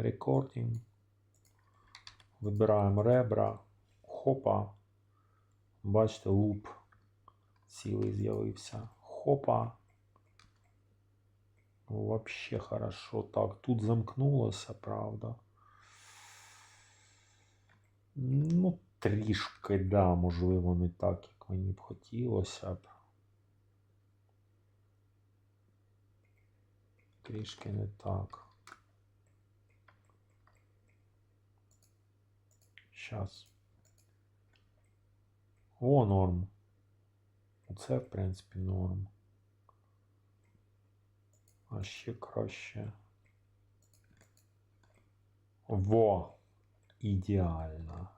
Recording. Вибираємо ребра. Хопа. Бачите, луп цілий з'явився. Хопа. Вообще хорошо. Так, тут замкнулося, правда. Ну, трішки, да, можливо, не так, як мені б хотілося б. Трішки не так. Щас. О, норм. Оце, в принципі, норм. А ще краще. Во! Ідеально.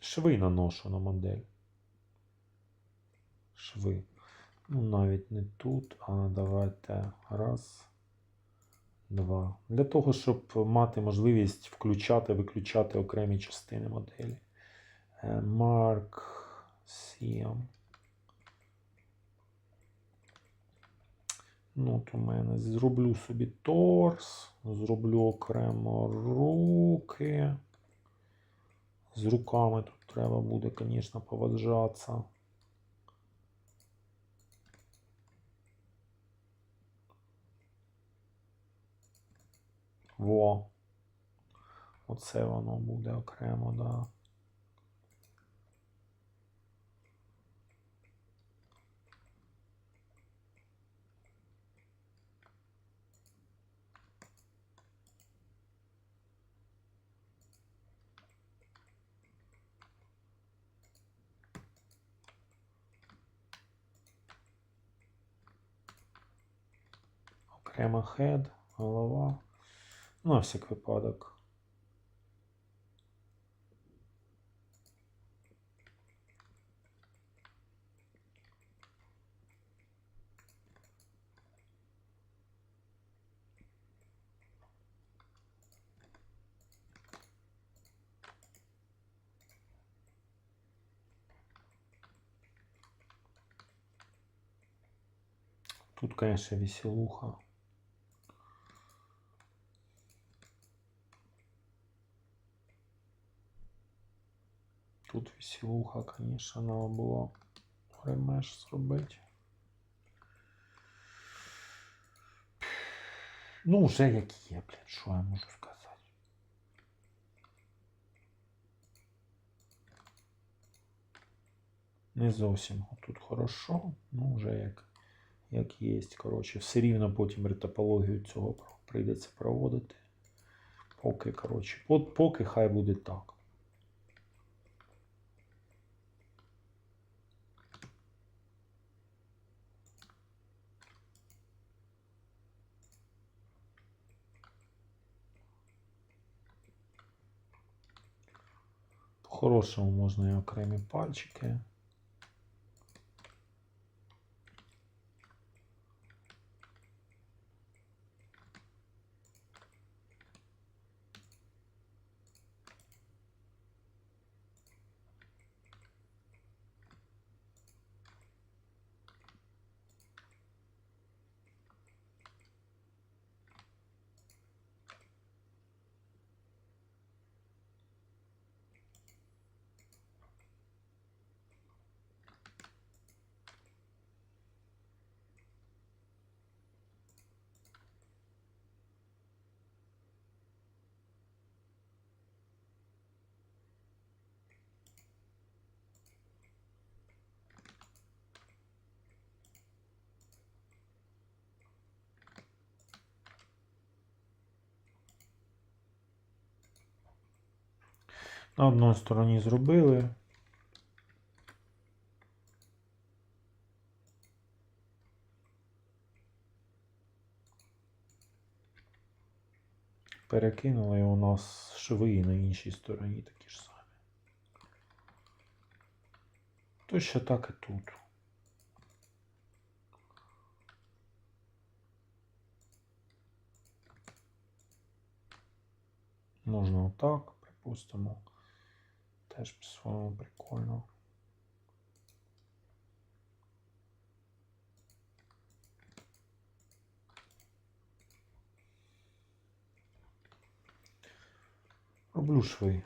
Шви наношу на модель. Шви. Ну, навіть не тут, а давайте раз, два. Для того, щоб мати можливість включати, виключати окремі частини моделі. Е, Mark 7. Ну, у мене зроблю собі торс, зроблю окремо руки. З руками тут треба буде, звісно, поваджатися. Во. Оце воно буде окремо, да. Окремо хед, голова. Ну, на всяк випадок. Тут, конечно, веселуха. Тут веселуха, конечно, треба було ремеш зробити. Ну, вже як є, блядь, що я можу сказати. Не зовсім тут хорошо, ну вже як, як є. Коротше, все рівно потім ретопологію цього прийдеться проводити. Поки, коротше, от поки хай буде так. По-хорошому можна і окремі пальчики. На одній стороні зробили. Перекинули у нас шви на іншій стороні такі ж самі. Точно так і тут. Можна отак, припустимо. Теж по-своєму прикольно. Роблю шви.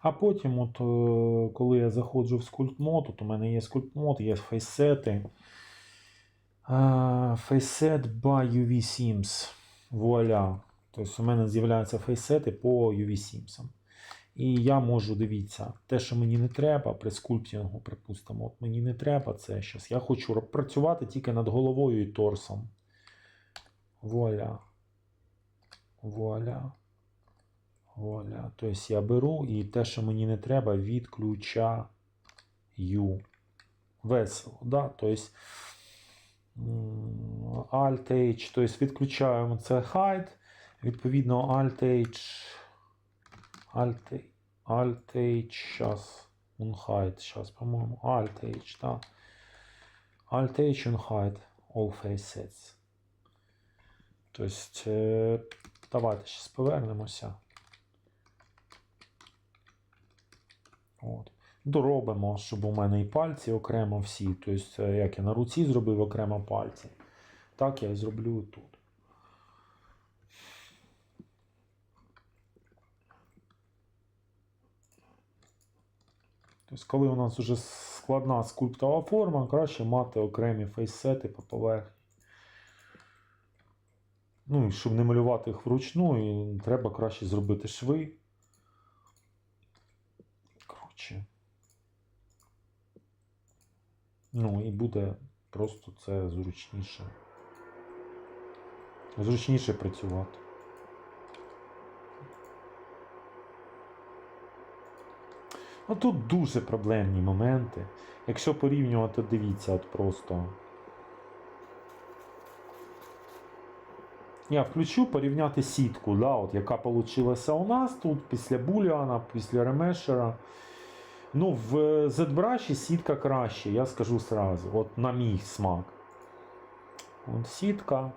А потім, от, е, коли я заходжу в скульптмод, от у мене є скульптмод, є фейсети. Фейсет by UV Sims. Вуаля. Тобто у мене з'являються фейсети по UV Sims. І я можу, дивіться, те, що мені не треба при скульптінгу, припустимо, от мені не треба це щас. Я хочу працювати тільки над головою і торсом. Вуаля. Вуаля. Вуаля. Тобто я беру і те, що мені не треба, відключаю. Весело. Да? Тобто Alt-H, тобто відключаємо це hide, відповідно Alt-H, Alt, Alt-H, зараз, Unhide, зараз, по-моєму, Alt-H, так. Alt-H, Unhide, All Face Sets. Тобто, е, давайте зараз повернемося. От. Доробимо, щоб у мене і пальці окремо всі. Тобто, е, як я на руці зробив окремо пальці, так я і зроблю тут. Тобто, коли у нас вже складна скульптова форма, краще мати окремі фейсети по поверхні. Ну і щоб не малювати їх вручну, і треба краще зробити шви. Коротше. Ну і буде просто це зручніше. Зручніше працювати. Ну тут дуже проблемні моменти. Якщо порівнювати, дивіться, от просто. Я включу порівняти сітку, да, от, яка вийшла у нас тут після Буліана, після ремешера. Ну, в ZBrush сітка краще, я скажу сразу, от на мій смак. От сітка,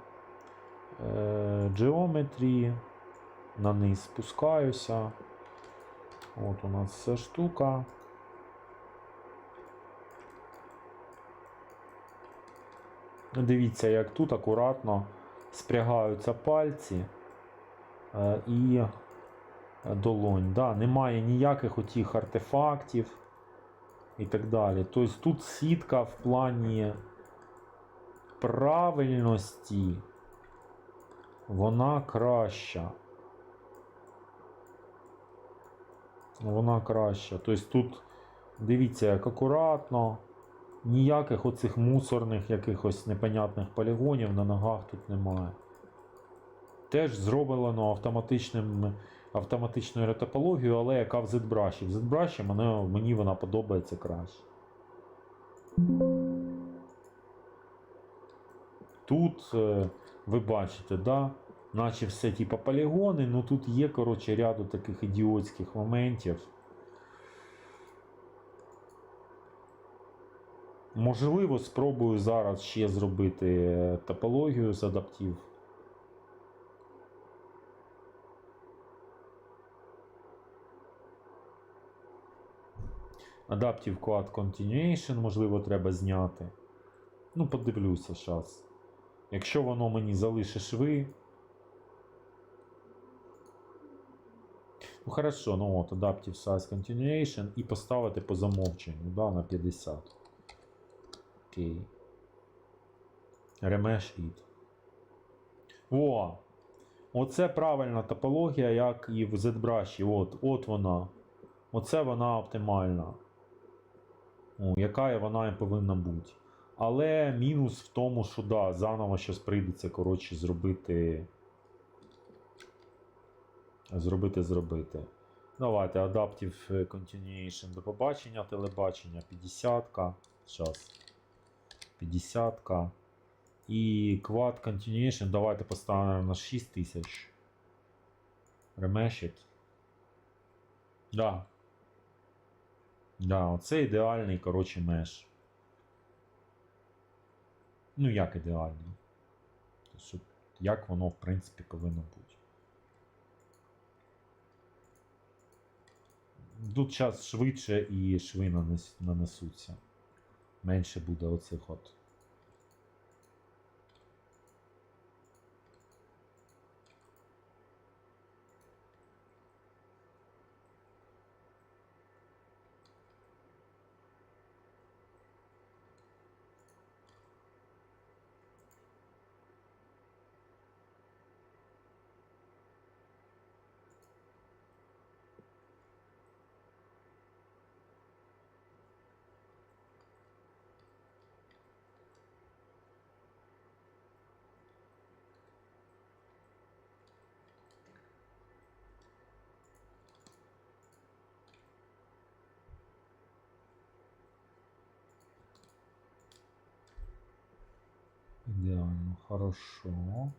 е, Geometry, на низ спускаюся. От у нас ця штука. Дивіться, як тут акуратно спрягаються пальці е, і долонь. Да, немає ніяких отих артефактів і так далі. Тобто тут сітка в плані правильності, вона краща. Вона краща. Тобто тут дивіться, як акуратно, ніяких оцих мусорних якихось непонятних полігонів на ногах тут немає. Теж зроблено автоматичним, автоматичною ретопологією, але яка в ZBrush. В ZBrush мене, мені вона подобається краще. Тут е, ви бачите, да? наче все типа полігони, ну тут є, коротше, ряду таких ідіотських моментів. Можливо, спробую зараз ще зробити е, топологію з адаптів. Adaptive Quad Continuation, можливо, треба зняти. Ну, подивлюся зараз. Якщо воно мені залишить шви. Ну, хорошо, ну от, Adaptive Size Continuation і поставити по замовченню, да, на 50. Окей. Remesh It. О! Оце правильна топологія, як і в ZBrush. От, от вона. Оце вона оптимальна. О, яка вона і повинна бути. Але мінус в тому, що да, заново щось прийдеться, коротше, зробити. Зробити, зробити. Давайте Adaptive Continuation до побачення, телебачення 50-ка. Зараз. 50-ка. І Quad Continuation давайте поставимо на 6000. Ремешить. Да. Да, оце ідеальний, коротше, меш. Ну, як ідеальний. Тобто, як воно, в принципі, повинно бути. Тут час швидше і шви нанесуться. Менше буде оцих от Ідеально, хорошо.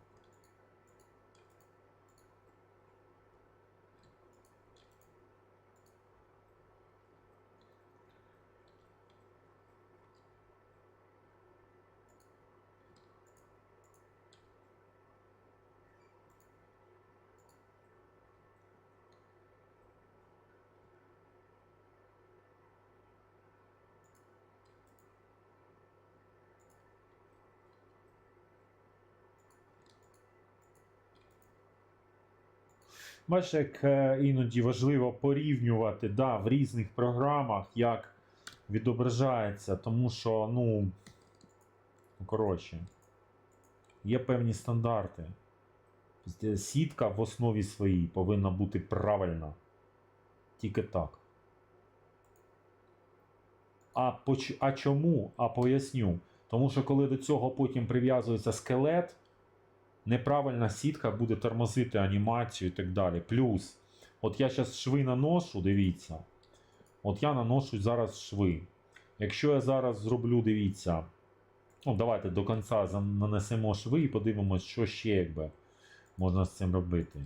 Бачиш, як е, іноді важливо порівнювати да, в різних програмах, як відображається, тому що, ну, ну, коротше, є певні стандарти. Сітка в основі своїй повинна бути правильна. Тільки так. А, поч... а чому? А поясню. Тому що коли до цього потім прив'язується скелет, неправильна сітка буде тормозити анімацію і так далі. Плюс, от я зараз шви наношу, дивіться. От я наношу зараз шви. Якщо я зараз зроблю, дивіться. Ну, давайте до кінця нанесемо шви і подивимося, що ще якби можна з цим робити.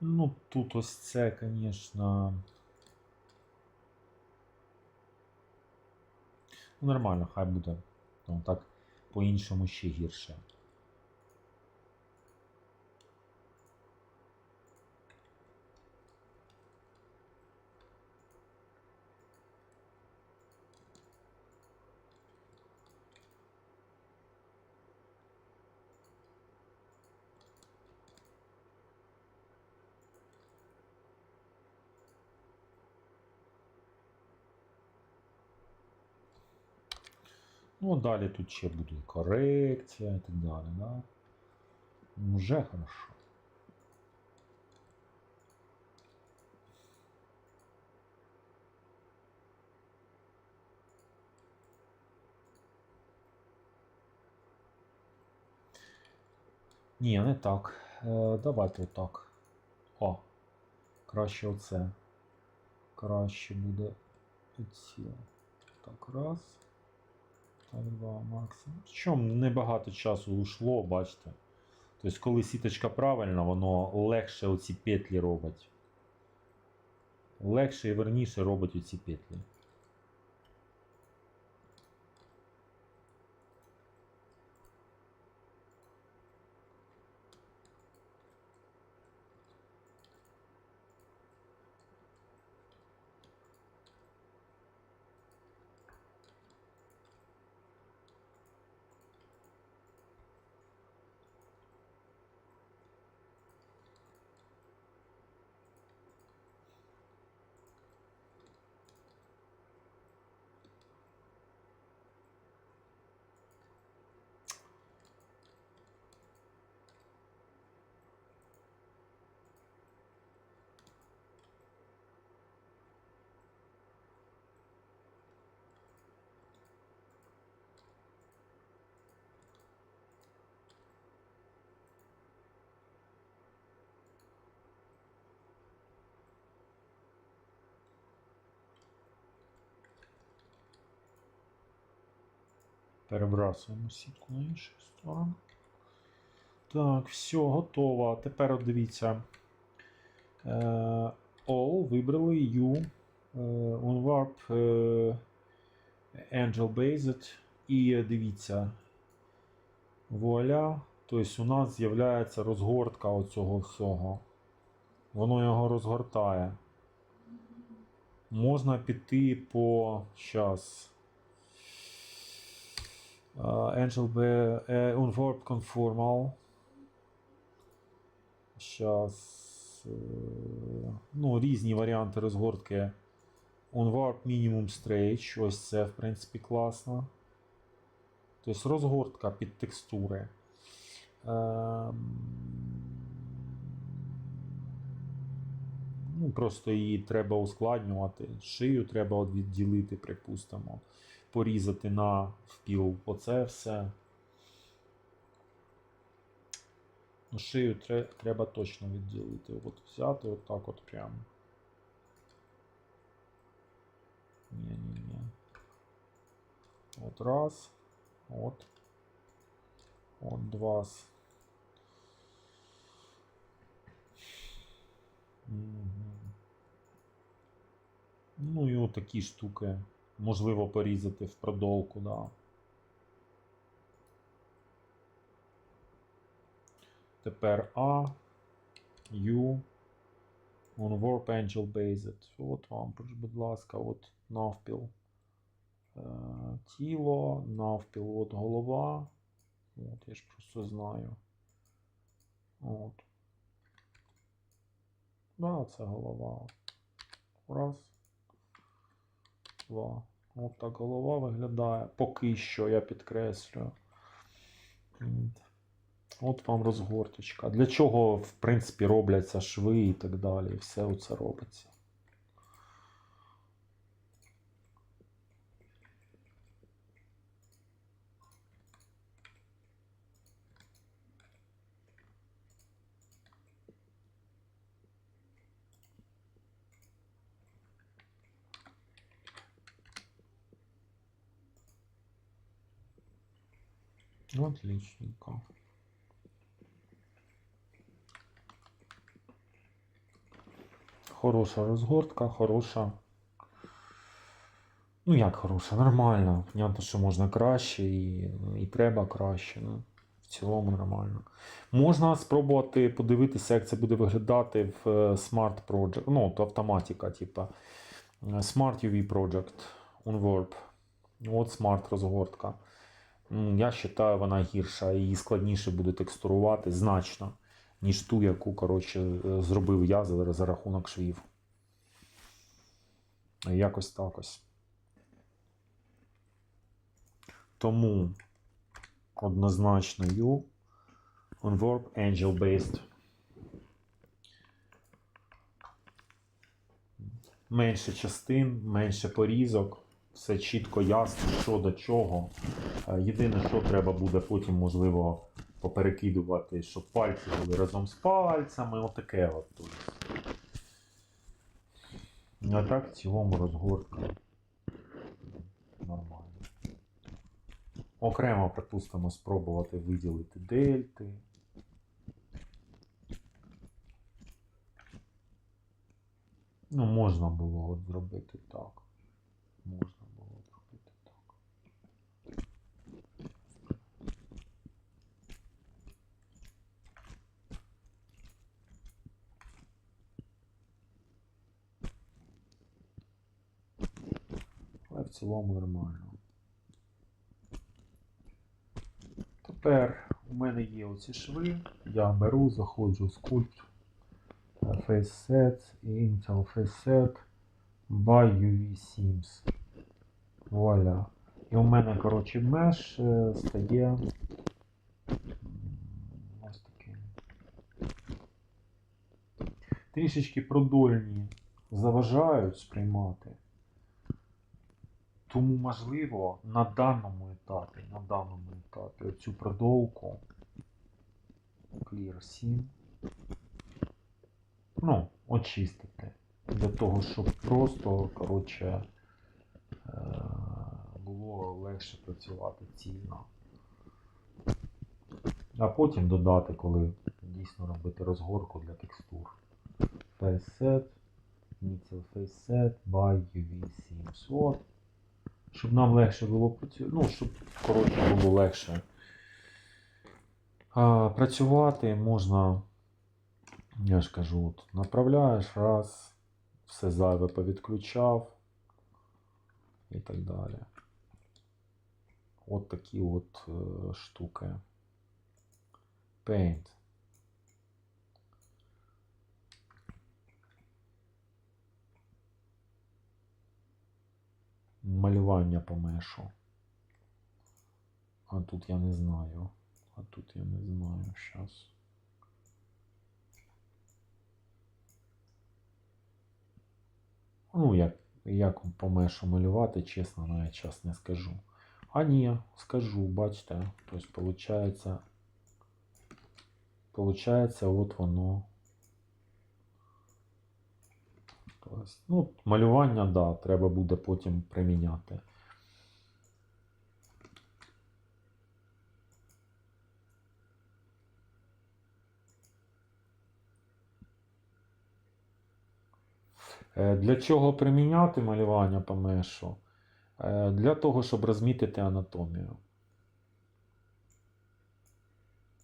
Ну, тут ось це, звісно. Ну, нормально, хай буде. Ну, так по-іншому ще гірше. Ну, далі тут ще буде корекція і так далі, да? Ну, Вже хорошо. Ні, не так. Е, давайте отак. О, краще оце. Краще буде оці. Так, раз. Так, два максимум. Причому небагато часу ушло, бачите. Тобто, коли сіточка правильна, воно легше оці петлі робить. Легше і верніше робить оці петлі. Перебрасуємо сітку на іншу сторону. Так, все, готово. Тепер от дивіться. Е, All вибрали U. Е, Unwarp е, Angel Based. І дивіться. Вуаля. Тобто у нас з'являється розгортка оцього всього. Воно його розгортає. Можна піти по щас. Uh, Angel B, uh, Unwarp Conformal. Щас. е, Ну, різні варіанти розгортки. Unwarp Minimum Stretch. Ось це, в принципі, класно. Тобто розгортка під текстури. Ну, просто її треба ускладнювати. Шию треба відділити, припустимо. Порізати на впіл. Оце все. Шию треба точно відділити. От взяти отак от прямо. Ні-ні-ні. От раз. От. От два. Мгм. Ну і отакі штуки. Можливо порізати в продолку, да. Тепер А, U, on Warp Angel Based. От вам, будь ласка, от навпіл. Е, тіло, навпіл, от голова. От, я ж просто знаю. От. Да, це голова. Раз. Два. От так голова виглядає. Поки що я підкреслюю. М. От вам розгорточка. Для чого, в принципі, робляться шви і так далі. Все це робиться. Отличненько. Хороша розгортка, хороша. Ну, як хороша, нормально. Понятно, що можна краще і, і треба краще. Ну, в цілому нормально. Можна спробувати подивитися, як це буде виглядати в е, Smart Project. Ну, от автоматика, типа. Е, Smart UV Project Unwarp. От Smart розгортка. Я вважаю, вона гірша і складніше буде текстурувати значно, ніж ту, яку коротше, е, зробив я за, за рахунок швів. Якось так ось. Тому однозначно U Unwarp Angel Based. Менше частин, менше порізок, все чітко ясно, що до чого. Е, Єдине, що треба буде потім, можливо, поперекидувати, щоб пальці були разом з пальцями, отаке от тут. А так в цілому розгортка нормально. Окремо, припустимо, спробувати виділити дельти. Ну, можна було от зробити так. Можна в цілому нормально. Тепер у мене є оці шви. Я беру, заходжу в скульпт е, Face Intel Face Set by UV Sims. Вуаля. І у мене, коротше, меш е, стає ось таким. Трішечки продольні заважають сприймати. Тому, можливо, на даному етапі, на даному етапі оцю продовку Clear 7 ну, очистити. Для того, щоб просто, коротше, е, було легше працювати цільно. А потім додати, коли дійсно робити розгорку для текстур. Face set, Initial Face Set by UV Sims. От. Щоб нам легше було працювати. Ну, щоб коротше було легше а, працювати можна, я ж кажу, от, направляєш раз, все зайве повідключав і так далі. От такі от е, штуки. Paint. Малювання по мешу. А тут я не знаю. А тут я не знаю. Щас. Ну, як, як по мешу малювати, чесно, навіть час не скажу. А ні, скажу, бачите. Тобто, получається. Получається, от воно. Тобто, ну, малювання, да, треба буде потім приміняти. Е, Для чого приміняти малювання по мешу? Е, Для того, щоб розмітити анатомію.